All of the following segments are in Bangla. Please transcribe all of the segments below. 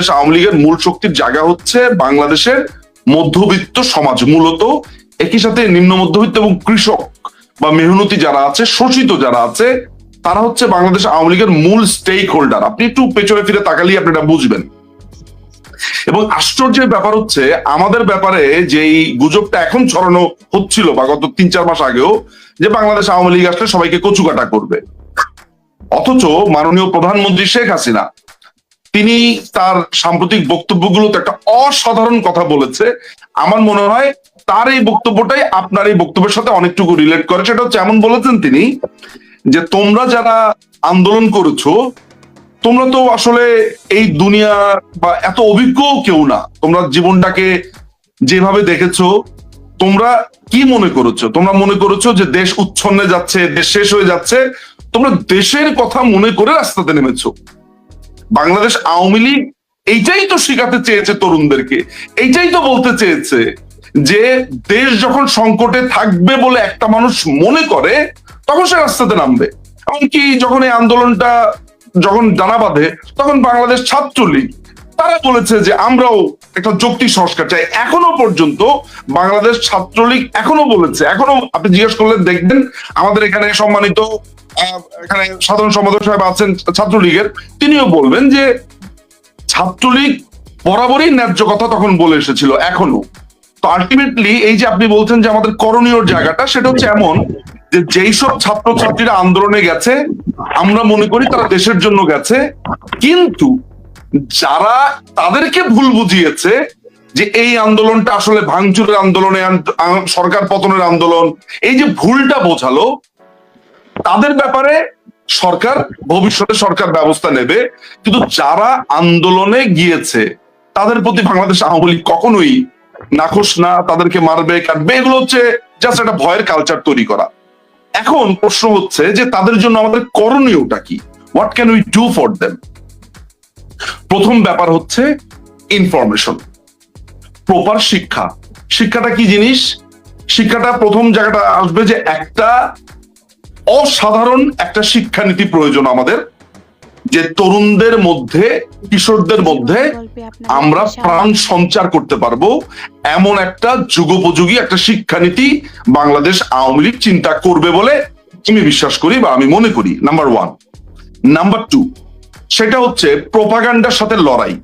বাংলাদেশ আওয়ামী লীগের মূল শক্তির জায়গা হচ্ছে বাংলাদেশের মধ্যবিত্ত সমাজ, মূলত একই সাথে নিম্ন মধ্যবিত্ত এবং কৃষক বা মেহনতি যারা আছে, শোষিত যারা আছে, তারা হচ্ছে বাংলাদেশ আওয়ামী লীগের মূল স্টেক হোল্ডার আপনি একটু পেছনে ফিরে তাকালেই আপনি এটা বুঝবেন। এবং আশ্চর্যের ব্যাপার হচ্ছে, আমাদের ব্যাপারে যেই গুজবটা এখন ছড়ানো হচ্ছিল বা গত তিন চার মাস আগেও, যে বাংলাদেশ আওয়ামী লীগ আসলে সবাইকে কচুকাটা করবে। অথচ মাননীয় প্রধানমন্ত্রী শেখ হাসিনা তিনি তার সাম্প্রতিক বক্তব্যগুলোতে একটা অসাধারণ কথা বলেছে। আমার মনে হয় তার এই বক্তব্যটাই আপনার এই বক্তব্যের সাথে অনেকটুকু রিলেট করে। সেটা হচ্ছে এমন বলেছেন তিনি যে, তোমরা যারা আন্দোলন করেছ, তোমরা তো আসলে এই দুনিয়া বা এত অভিজ্ঞ কেউ না। তোমরা জীবনটাকে যেভাবে দেখেছ, তোমরা কি মনে করেছ? তোমরা মনে করেছ যে, দেশ উচ্ছন্নে যাচ্ছে, দেশ শেষ হয়ে যাচ্ছে। তোমরা দেশের কথা মনে করে রাস্তাতে নেমেছো। বাংলাদেশ আওয়ামী লীগ এইটাই তো শেখাতে চেয়েছে তরুণদেরকে, এইটাই তো বলতে চেয়েছে যে দেশ যখন সংকটে থাকবে বলে একটা মানুষ মনে করে, তখন সে রাস্তাতে নামবে। এমনকি যখন এই আন্দোলনটা যখন জানা বাঁধে, তখন বাংলাদেশ ছাত্রলীগ, তারা বলেছে যে আমরাও একটা যৌক্তিক সংস্কার চাই। এখনও পর্যন্ত বাংলাদেশ ছাত্রলীগ এখনও বলেছে, এখনও আপনি জিজ্ঞেস করলে দেখবেন আমাদের এখানে সম্মানিত এখানে সাধারণ সম্পাদক সাহেব আছেন ছাত্রলীগের, তিনিও বলবেন যে ছাত্রলীগ বরাবরই ন্যায্য কথা তখন বলে এসেছিল, এখনও। তো আলটিমেটলি এই যে আপনি বলছেন যে আমাদের করণীয় জায়গাটা, সেটা হচ্ছে এমন যে যেই সব ছাত্রছাত্রীরা আন্দোলনে গেছে, আমরা মনে করি তারা দেশের জন্য গেছে, কিন্তু যারা তাদেরকে ভুল বুঝিয়েছে যে এই আন্দোলনটা আসলে ভাঙচুরের আন্দোলনে সরকার পতনের আন্দোলন, এই যে ভুলটা বোঝালো তাদের ব্যাপারে সরকার, ভবিষ্যতে সরকার ব্যবস্থা নেবে। কিন্তু যারা আন্দোলনে গিয়েছে, তাদের প্রতি বাংলাদেশ আওয়ামী লীগ কখনোই নাখোশ না, তাদেরকে মারবে, কাটবে, এগুলো হচ্ছে জাস্ট একটা ভয়ের কালচার তৈরি করা। এখন প্রশ্ন হচ্ছে যে তাদের জন্য আমাদের করণীয়টা কি? What can we do for them প্রথম ব্যাপার হচ্ছে ইনফরমেশন প্রপার শিক্ষা। শিক্ষাটা কি জিনিস? শিক্ষাটা প্রথম জায়গাটা আসবে যে একটা অসাধারণ একটা শিক্ষানীতি প্রয়োজন আমাদের যে তরুণদের মধ্যে কিশোরদের মধ্যে আমরা প্রাণ সঞ্চার করতে পারব। এমন একটা যুগোপযোগী একটা শিক্ষানীতি বাংলাদেশ আওয়ামী লীগ চিন্তা করবে বলে আমি বিশ্বাস করি বা আমি মনে করি নাম্বার ওয়ান নাম্বার টু সেটা হচ্ছে প্রোপাগান্ডার সাথে লড়াই।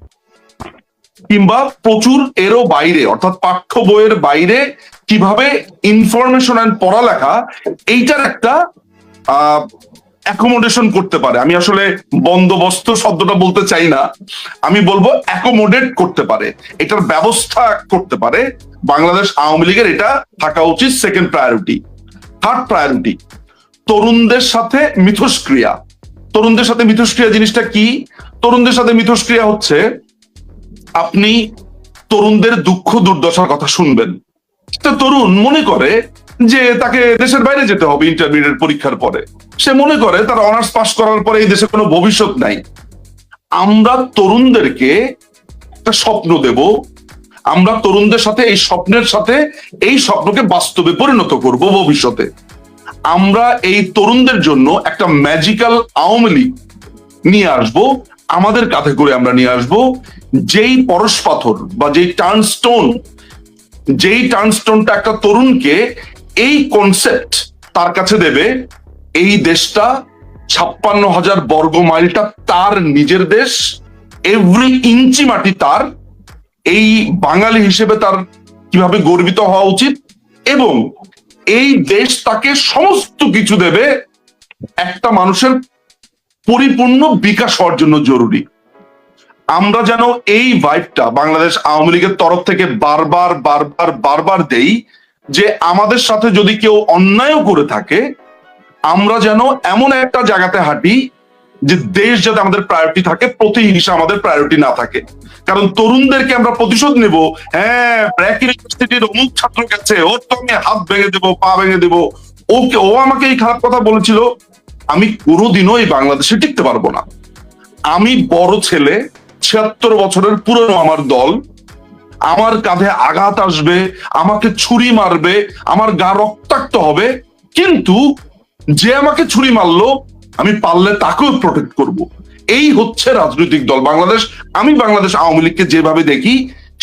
কিংবা প্রচুর এরও বাইরে অর্থাৎ পাঠ্য বইয়ের বাইরে কীভাবে ইনফরমেশন অ্যান্ড পড়ালেখা এইটার একটা অ্যাকোমোডেশন করতে পারে। আমি আসলে বন্দোবস্ত শব্দটা বলতে চাই না। আমি বলব অ্যাকোমোডেট করতে পারে। এটার ব্যবস্থা করতে পারে। বাংলাদেশ আওয়ামী লীগের এটা থাকা উচিত সেকেন্ড প্রায়োরিটি থার্ড প্রায়োরিটি তরুণদের সাথে মিথস্ক্রিয়া। তরুণদের সাথে মিথস্ক্রিয়া জিনিসটা কি? তরুণদের সাথে মিথস্ক্রিয়া হচ্ছে আপনি তরুণদের দুঃখ দুর্দশার কথা শুনবেন। তরুণ মনে করে যে তাকে দেশের বাইরে যেতে হবে ইন্টারমিডিয়েট পরীক্ষার পরে। সে মনে করে তার অনার্স পাস করার পরে এই দেশে কোনো ভবিষ্যৎ নাই। আমরা তরুণদেরকে একটা স্বপ্ন দেব। আমরা তরুণদের সাথে, এই স্বপ্নের সাথে, এই স্বপ্নকে বাস্তবে পরিণত করব ভবিষ্যতে। আমরা এই তরুণদের জন্য একটা ম্যাজিক্যাল আওয়ামী লীগ নিয়ে আসব, আমাদের কাঁধে করে আমরা নিয়ে আসব। যেই পরশ পাথর বা যেই টার্নস্টোন যেই টার্নস্টোনটা একটা তরুণকে এই কনসেপ্ট তার কাছে দেবে, এই দেশটা ছাপ্পান্ন হাজার বর্গ মাইলটা তার নিজের দেশ এভরি ইঞ্চি মাটি তার, এই বাঙালি হিসেবে তার কীভাবে গর্বিত হওয়া উচিত, এবং এই দেশ তাকে সমস্ত কিছু দেবে একটা মানুষের পরিপূর্ণ বিকাশ হওয়ার জন্য জরুরি। আমরা যেন এই ভাইবটা বাংলাদেশ আওয়ামী লীগের তরফ থেকে বারবার বারবার বারবার দেই যে আমাদের সাথে যদি কেউ অন্যায়ও করে থাকে, আমরা যেন এমন একটা জায়গাতে হাঁটি যে দেশ যাতে আমাদের প্রায়োরিটি থাকে প্রতিহিংসা আমাদের প্রায়োরিটি না থাকে। কারণ তরুণদেরকে আমরা প্রতিশোধ নেব। হ্যাঁ ব্র্যাক ইউনিভার্সিটির অমুক ছাত্র গেছে ওর তো আমি হাত ভেঙে দেবো, পা ভেঙে দেবো। ওকে, ও আমাকে এই খারাপ কথা বলেছিল। আমি কোনোদিনও এই বাংলাদেশে টিকতে পারব না। আমি বড় ছেলে ছিয়াত্তর বছরের পুরনো আমার দল। আমার কাঁধে আঘাত আসবে, আমাকে ছুরি মারবে, আমার গা রক্তাক্ত হবে। কিন্তু যে আমাকে ছুরি মারলো, আমি পারলে তাকেও প্রোটেক্ট করব। এই হচ্ছে রাজনৈতিক দল। বাংলাদেশ, আমি বাংলাদেশ আওয়ামী লীগকে যেভাবে দেখি,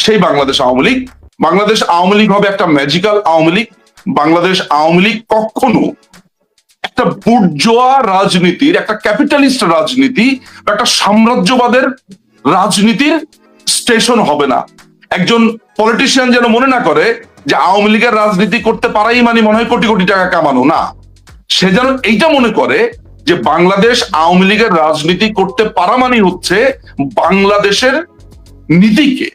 সেই বাংলাদেশ আওয়ামী লীগ। বাংলাদেশ আওয়ামী লীগ হবে একটা ম্যাজিক্যাল আওয়ামী লীগ। বাংলাদেশ আওয়ামী লীগ কখনো একটা বুর্জোয়া রাজনীতির, একটা ক্যাপিটালিস্ট রাজনীতি একটা সাম্রাজ্যবাদের রাজনীতির স্টেশন হবে না। একজন পলিটিশিয়ান যেন মনে না করে যে আওয়ামী লীগের রাজনীতি করতে পারাই মানে মনে হয় কোটি কোটি টাকা কামানো। না, সে যেন এইটা মনে করে যে বাংলাদেশ আওয়ামী লীগের রাজনীতি করতে পারা মানে হচ্ছে বাংলাদেশের নীতিকে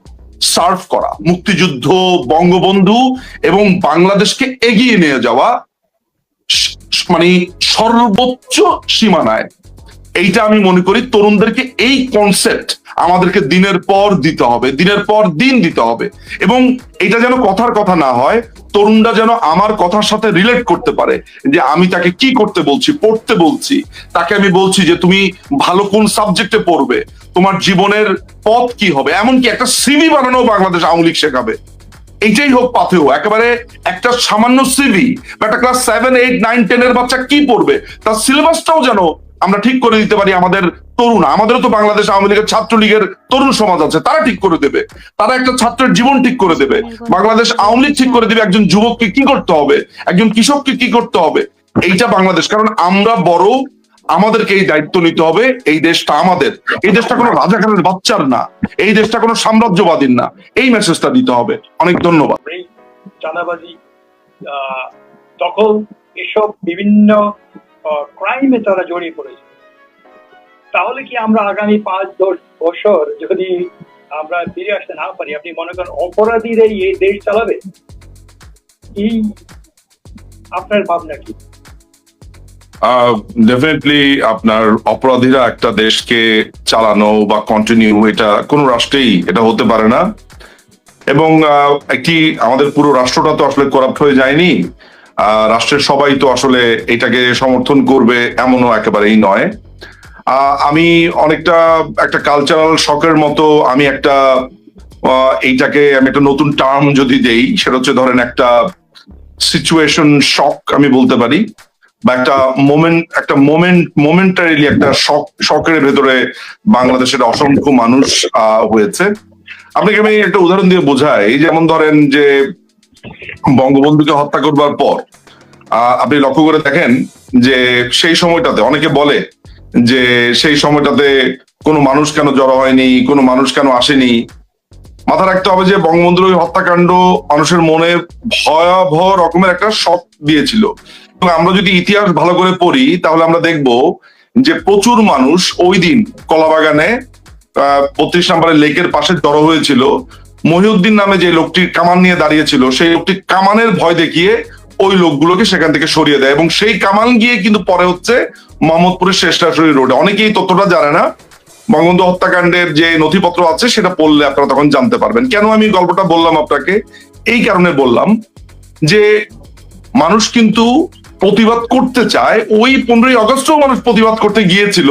সার্ভ করা, মুক্তিযুদ্ধ, বঙ্গবন্ধু এবং বাংলাদেশকে এগিয়ে নিয়ে যাওয়া মানে সর্বোচ্চ সীমানায় এইটা আমি মনে করি তরুণদেরকে এই কনসেপ্ট আমাদেরকে দিনের পর দিতে হবে, দিনের পর দিন দিতে হবে। এবং এটা যেন কথার কথা না হয়, তরুণরা যেন আমার কথার সাথে রিলেট করতে পারে, যে আমি তাকে কি করতে বলছি, পড়তে বলছি। তাকে আমি বলছি যে তুমি ভালো কোন সাবজেক্টে পড়বে, তোমার জীবনের পথ কি হবে, এমনকি একটা সিভি বানানো বাংলাদেশ আওয়ামী লীগ শেখাবে। এইটাই হোক পাথেও একেবারে একটা সামান্য সিভি বা একটা class seven eight nine ten এর বাচ্চা কি পড়বে, তার সিলেবাসটাও যেন আমরা ঠিক করে দিতে পারি আমাদের তরুণ, আমাদেরও তো বাংলাদেশ আওয়ামী লীগের ছাত্রলীগের তরুণ সমাজ আছে, তারা ঠিক করে দেবে। তারা একটা ছাত্রের জীবন ঠিক করে দেবে। বাংলাদেশ আওয়ামী লীগ ঠিক করে দেবে একজন যুবককে কি করতে হবে, একজন কৃষককে কি করতে হবে, এইটা বাংলাদেশ। কারণ আমরা বড়, আমাদেরকে এই দায়িত্ব নিতে হবে, এই দেশটা আমাদের। এই দেশটা কোনো রাজাকারের বাচ্চার না, এই দেশটা কোনো সাম্রাজ্যবাদীর না। এই মেসেজটা দিতে হবে। অনেক ধন্যবাদ। চাঁদাবাজি দখল, এসব বিভিন্ন ক্রাইমে তারা জড়িয়ে পড়েছে। তাহলে কি আমরা আগামী পাঁচ, দশ বছর যদি আমরা ফিরে আসতে না পারি, আপনি মনে করেন অপরাধীরাই এই দেশ চালাবে? এই আপনার ভাবনা কি? ডেফিনেটলি আপনার অপরাধীরা একটা দেশকে চালানো বা কন্টিনিউ এটা কোনো রাষ্ট্রেই এটা হতে পারে না। এবং একটি আমাদের পুরো রাষ্ট্রটা তো আসলে করাপ্ট হয়ে যায়নি। রাষ্ট্রের সবাই তো আসলে এটাকে সমর্থন করবে, এমনও একেবারেই নয়। আমি অনেকটা একটা কালচারাল শখের মতো আমি একটা এইটাকে আমি একটা নতুন টার্ম যদি দেই, সেটা হচ্ছে ধরেন একটা সিচুয়েশন শক আমি বলতে পারি, বা একটা মোমেন্ট একটা মোমেন্ট মোমেন্টারিলি একটা শক শখের ভেতরে বাংলাদেশের অসংখ্য মানুষ হয়েছে। আপনাকে আমি একটা উদাহরণ দিয়ে বোঝাই, যেমন ধরেন যে বঙ্গবন্ধুকে হত্যা করবার পর আপনি লক্ষ্য করে দেখেন যে সেই সময়টাতে অনেকে বলে যে সেই সময়টাতে কোনো মানুষ কেন জড়ো হয়নি, কোনো মানুষ কেন আসেনি। মাথা রাখতে হবে যে বঙ্গবন্ধুর ওই হত্যাকাণ্ড মানুষের মনে ভয়াবহ রকমের একটা শক দিয়েছিল। এবং আমরা যদি ইতিহাস ভালো করে পড়ি, তাহলে আমরা দেখব যে প্রচুর মানুষ ওই দিন কলাবাগানে আহ বত্রিশ নম্বরের লেকের পাশে জড়ো হয়েছিল। মহিউদ্দিন নামে যে লোকটি কামান নিয়ে দাঁড়িয়েছিল, সেই লোকটি কামানের ভয় দেখিয়ে ওই লোকগুলোকে সেখান থেকে সরিয়ে দেয় এবং সেই কামান গিয়ে কিন্তু পরে হচ্ছে মোহাম্মদপুরের শেষরাশরী রোডে। অনেকেই এই তথ্যটা জানে না। বঙ্গবন্ধু হত্যাকাণ্ডের যে নথিপত্র আছে, সেটা পড়লে আপনারা তখন জানতে পারবেন। কেন আমি গল্পটা বললাম আপনাকে? এই কারণে বললাম যে মানুষ কিন্তু প্রতিবাদ করতে চায়। ওই পনেরোই আগস্টও মানুষ প্রতিবাদ করতে গিয়েছিল,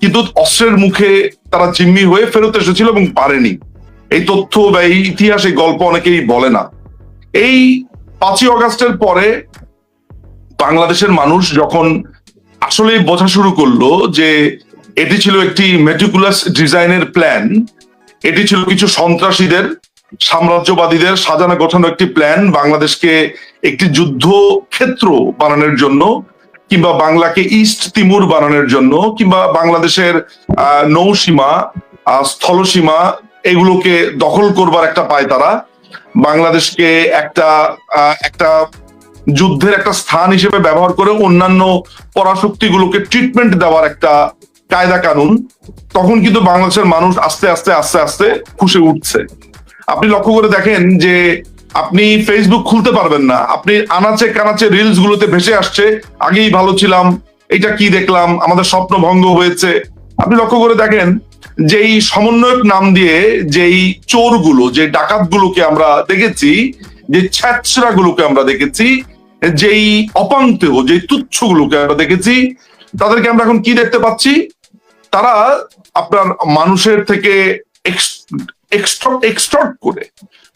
কিন্তু অস্ত্রের মুখে তারা জিম্মি হয়ে ফেরত এসেছিল এবং পারেনি। এই তথ্য বা এই ইতিহাস, এই গল্প অনেকেই বলে না। এই পাঁচই অগাস্টের পরে বাংলাদেশের মানুষ যখন আসলে বোঝা শুরু করল যে এটি ছিল একটি মেটিকুলাস ডিজাইনের প্ল্যান এটি ছিল কিছু সন্ত্রাসীদের, সাম্রাজ্যবাদীদের সাজানো গোছানো একটি প্ল্যান বাংলাদেশকে একটি যুদ্ধ ক্ষেত্র বানানোর জন্য কিংবা বাংলাকে ইস্ট তিমুর বানানোর জন্য কিংবা বাংলাদেশের নৌসীমা স্থলসীমা এগুলোকে দখল করবার একটা পায় তারা। বাংলাদেশকে একটা একটা যুদ্ধের একটা স্থান হিসেবে ব্যবহার করে অন্যান্য পরাশক্তিগুলোকে ট্রিটমেন্ট দেওয়ার একটা কায়দা কানুন, তখন কিন্তু বাংলাদেশের মানুষ আস্তে আস্তে আস্তে আস্তে খুশি উঠছে। আপনি লক্ষ্য করে দেখেন যে আপনি ফেসবুক খুলতে পারবেন না। আপনি আনাচে কানাচে রিলস গুলোতে ভেসে আসছে, আগেই ভালো ছিলাম এটা কি দেখলাম? আমাদের স্বপ্ন ভঙ্গ হয়েছে। আপনি লক্ষ্য করে দেখেন যেই সমন্বয়ক নাম দিয়ে যেই চোরগুলো, যে ডাকাতগুলোকে আমরা দেখেছি, যে ছ্যাচরা গুলোকে আমরা দেখেছি, যেই অপান্তেও যে তুচ্ছগুলোকে আমরা দেখেছি, তাদেরকে আমরা এখন কি দেখতে পাচ্ছি? তারা আপনার মানুষের থেকে করে।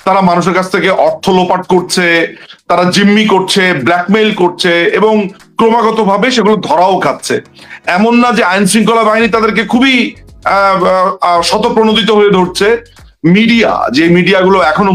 তারা মানুষের কাছ থেকে অর্থ লোপাট করছে, তারা জিম্মি করছে ব্ল্যাকমেইল করছে এবং ক্রমাগত ভাবে সেগুলো ধরাও খাচ্ছে। এমন না যে আইন শৃঙ্খলা বাহিনী তাদেরকে খুবই শতপ্রণোদিত হয়ে ধরছে। মিডিয়া যে মিডিয়াগুলো এখনও